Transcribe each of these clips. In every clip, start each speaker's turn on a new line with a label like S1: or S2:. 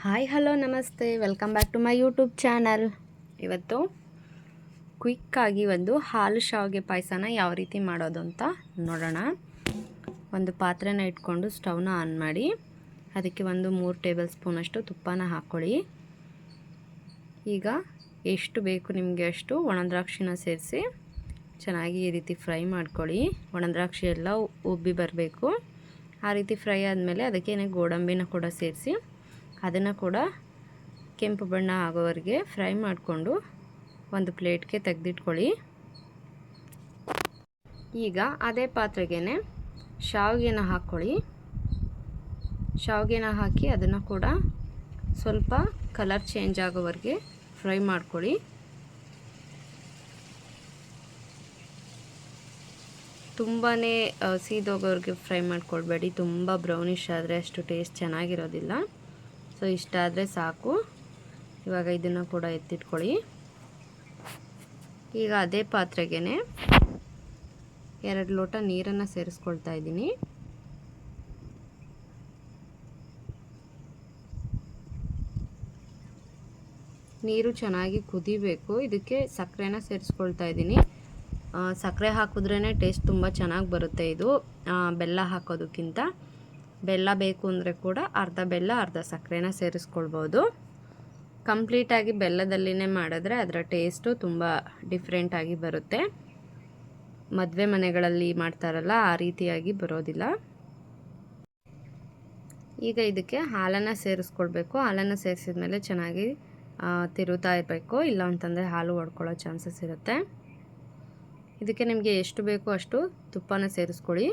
S1: Hi, hello, namaste. Welcome back to my YouTube channel ಇವತ್ತು ಕ್ವಿಕ್ಕಾಗಿ ಒಂದು ಹಾಲು ಶಾವಿಗೆ ಪಾಯಸನ ಯಾವ ರೀತಿ ಮಾಡೋದು ಅಂತ ನೋಡೋಣ. ಒಂದು ಪಾತ್ರೆನ ಇಟ್ಕೊಂಡು ಸ್ಟವ್ನ ಆನ್ ಮಾಡಿ, ಅದಕ್ಕೆ ಒಂದು ಮೂರು ಟೇಬಲ್ ಸ್ಪೂನಷ್ಟು ತುಪ್ಪನ ಹಾಕ್ಕೊಳ್ಳಿ ಈಗ ಎಷ್ಟು ಬೇಕು ನಿಮಗೆ ಅಷ್ಟು ಒಣದ್ರಾಕ್ಷಿನ ಸೇರಿಸಿ ಚೆನ್ನಾಗಿ ಈ ರೀತಿ ಫ್ರೈ ಮಾಡ್ಕೊಳ್ಳಿ. ಒಣದ್ರಾಕ್ಷಿ ಎಲ್ಲ ಉಬ್ಬಿ ಬರಬೇಕು. ಆ ರೀತಿ ಫ್ರೈ ಆದಮೇಲೆ ಅದಕ್ಕೆ ಗೋಡಂಬಿನ ಕೂಡ ಸೇರಿಸಿ ಅದನ್ನು ಕೂಡ ಕೆಂಪು ಬಣ್ಣ ಆಗೋವರೆಗೆ ಫ್ರೈ ಮಾಡಿಕೊಂಡು ಒಂದು ಪ್ಲೇಟ್ಗೆ ತೆಗೆದಿಟ್ಕೊಳ್ಳಿ. ಈಗ ಅದೇ ಪಾತ್ರೆಗೆ ಶಾವಿಗೆನ ಹಾಕ್ಕೊಳ್ಳಿ. ಶಾವಿಗೆನ ಹಾಕಿ ಅದನ್ನು ಕೂಡ ಸ್ವಲ್ಪ ಕಲರ್ ಚೇಂಜ್ ಆಗೋವರೆಗೆ ಫ್ರೈ ಮಾಡ್ಕೊಳ್ಳಿ. ತುಂಬಾ ಸೀದೋಗೋವರೆಗೆ ಫ್ರೈ ಮಾಡ್ಕೊಳ್ಬೇಡಿ. ತುಂಬ ಬ್ರೌನಿಷ್ ಆದರೆ ಅಷ್ಟು ಟೇಸ್ಟ್ ಚೆನ್ನಾಗಿರೋದಿಲ್ಲ. ಸೊ ಇಷ್ಟಾದರೆ ಸಾಕು. ಇವಾಗ ಇದನ್ನು ಕೂಡ ಎತ್ತಿಟ್ಕೊಳ್ಳಿ. ಈಗ ಅದೇ ಪಾತ್ರೆಗೆ ಎರಡು ಲೋಟ ನೀರನ್ನು ಸೇರಿಸ್ಕೊಳ್ತಾ ಇದ್ದೀನಿ. ನೀರು ಚೆನ್ನಾಗಿ ಕುದಿಬೇಕು. ಇದಕ್ಕೆ ಸಕ್ಕರೆನ ಸೇರಿಸ್ಕೊಳ್ತಾ ಇದ್ದೀನಿ. ಸಕ್ಕರೆ ಹಾಕಿದ್ರೇ ಟೇಸ್ಟ್ ತುಂಬ ಚೆನ್ನಾಗಿ ಬರುತ್ತೆ ಇದು. ಬೆಲ್ಲ ಹಾಕೋದಕ್ಕಿಂತ. ಬೆಲ್ಲ ಬೇಕು ಅಂದರೆ ಕೂಡ ಅರ್ಧ ಬೆಲ್ಲ, ಅರ್ಧ ಸಕ್ಕರೆನ ಸೇರಿಸ್ಕೊಳ್ಬೋದು. ಕಂಪ್ಲೀಟಾಗಿ ಬೆಲ್ಲದಲ್ಲಿನೇ ಮಾಡಿದ್ರೆ ಅದರ ಟೇಸ್ಟು ತುಂಬ ಡಿಫ್ರೆಂಟಾಗಿ ಬರುತ್ತೆ. ಮದುವೆ ಮನೆಗಳಲ್ಲಿ ಮಾಡ್ತಾರಲ್ಲ, ಆ ರೀತಿಯಾಗಿ ಬರೋದಿಲ್ಲ. ಈಗ ಇದಕ್ಕೆ ಹಾಲನ್ನು ಸೇರಿಸ್ಕೊಳ್ಬೇಕು. ಹಾಲನ್ನು ಸೇರಿಸಿದ ಮೇಲೆ ಚೆನ್ನಾಗಿ ತಿರುತ್ತಾ ಇರಬೇಕು. ಇಲ್ಲ ಅಂತಂದರೆ ಹಾಲು ಹೊಡ್ಕೊಳ್ಳೋ ಚಾನ್ಸಸ್ ಇರುತ್ತೆ. ಇದಕ್ಕೆ ನಿಮಗೆ ಎಷ್ಟು ಬೇಕೋ ಅಷ್ಟು ತುಪ್ಪನ ಸೇರಿಸ್ಕೊಳ್ಳಿ.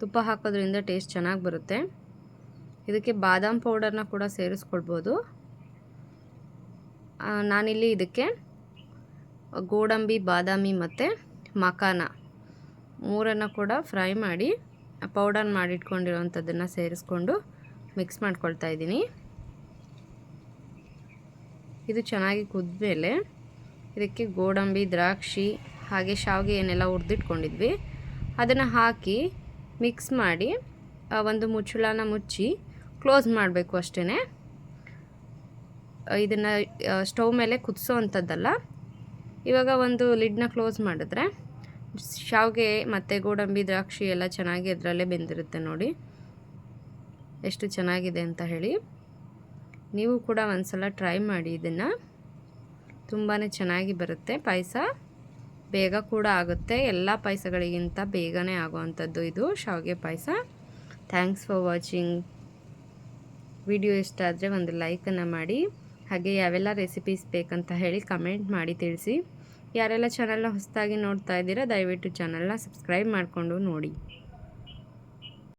S1: ತುಪ್ಪ ಹಾಕೋದ್ರಿಂದ ಟೇಸ್ಟ್ ಚೆನ್ನಾಗಿ ಬರುತ್ತೆ. ಇದಕ್ಕೆ ಬಾದಾಮ್ ಪೌಡರ್ನ ಕೂಡ ಸೇರಿಸ್ಕೊಳ್ಬೋದು. ನಾನಿಲ್ಲಿ ಇದಕ್ಕೆ ಗೋಡಂಬಿ, ಬಾದಾಮಿ ಮತ್ತು ಮಕಾನ ಮೂರನ್ನು ಕೂಡ ಫ್ರೈ ಮಾಡಿ ಪೌಡರ್ ಮಾಡಿಟ್ಕೊಂಡಿರೋವಂಥದ್ದನ್ನು ಸೇರಿಸ್ಕೊಂಡು ಮಿಕ್ಸ್ ಮಾಡ್ಕೊಳ್ತಾ ಇದ್ದೀನಿ. ಇದು ಚೆನ್ನಾಗಿ ಕುದ್ಮೇಲೆ ಇದಕ್ಕೆ ಗೋಡಂಬಿ, ದ್ರಾಕ್ಷಿ ಹಾಗೆ ಶಾವಿಗೆ ಏನೆಲ್ಲ ಹುರಿದಿಟ್ಕೊಂಡಿದ್ವಿ. ಅದನ್ನು ಹಾಕಿ ಮಿಕ್ಸ್ ಮಾಡಿ ಒಂದು ಮುಚ್ಚಳನ ಮುಚ್ಚಿ ಕ್ಲೋಸ್ ಮಾಡಬೇಕು ಅಷ್ಟೇ ಇದನ್ನು ಸ್ಟೌವ್ ಮೇಲೆ ಕುದಿಸೋ ಅಂಥದ್ದಲ್ಲ. ಇವಾಗ ಒಂದು ಲಿಡ್ನ ಕ್ಲೋಸ್ ಮಾಡಿದ್ರೆ ಶಾವಿಗೆ ಮತ್ತು ಗೋಡಂಬಿ, ದ್ರಾಕ್ಷಿ ಎಲ್ಲ ಚೆನ್ನಾಗಿ ಅದರಲ್ಲೇ ಬೆಂದಿರುತ್ತೆ ನೋಡಿ. ಎಷ್ಟು ಚೆನ್ನಾಗಿದೆ ಅಂತ ಹೇಳಿ. ನೀವು ಕೂಡ ಒಂದು ಸಲ ಟ್ರೈ ಮಾಡಿ, ಇದನ್ನು. ತುಂಬಾ ಚೆನ್ನಾಗಿ ಬರುತ್ತೆ ಪಾಯಸ. ಬೇಗ ಕೂಡ ಆಗುತ್ತೆ. ಎಲ್ಲ ಪಾಯಸಗಳಿಗಿಂತ ಬೇಗನೆ ಆಗುವಂಥದ್ದು ಇದು. ಶಾವಿಗೆ ಪಾಯಸ. ಥ್ಯಾಂಕ್ಸ್ ಫಾರ್ ವಾಚಿಂಗ್ ವಿಡಿಯೋ ಇಷ್ಟ ಆದರೆ ಒಂದು ಲೈಕನ್ನು ಮಾಡಿ. ಹಾಗೆ ಯಾವೆಲ್ಲ ರೆಸಿಪೀಸ್ ಬೇಕಂತ ಹೇಳಿ ಕಮೆಂಟ್ ಮಾಡಿ ತಿಳಿಸಿ. ಯಾರೆಲ್ಲ ಚಾನಲ್ನ ಹೊಸದಾಗಿ ನೋಡ್ತಾ ಇದ್ದೀರಾ, ದಯವಿಟ್ಟು ಚಾನಲ್ನ ಸಬ್ಸ್ಕ್ರೈಬ್ ಮಾಡಿಕೊಂಡು ನೋಡಿ.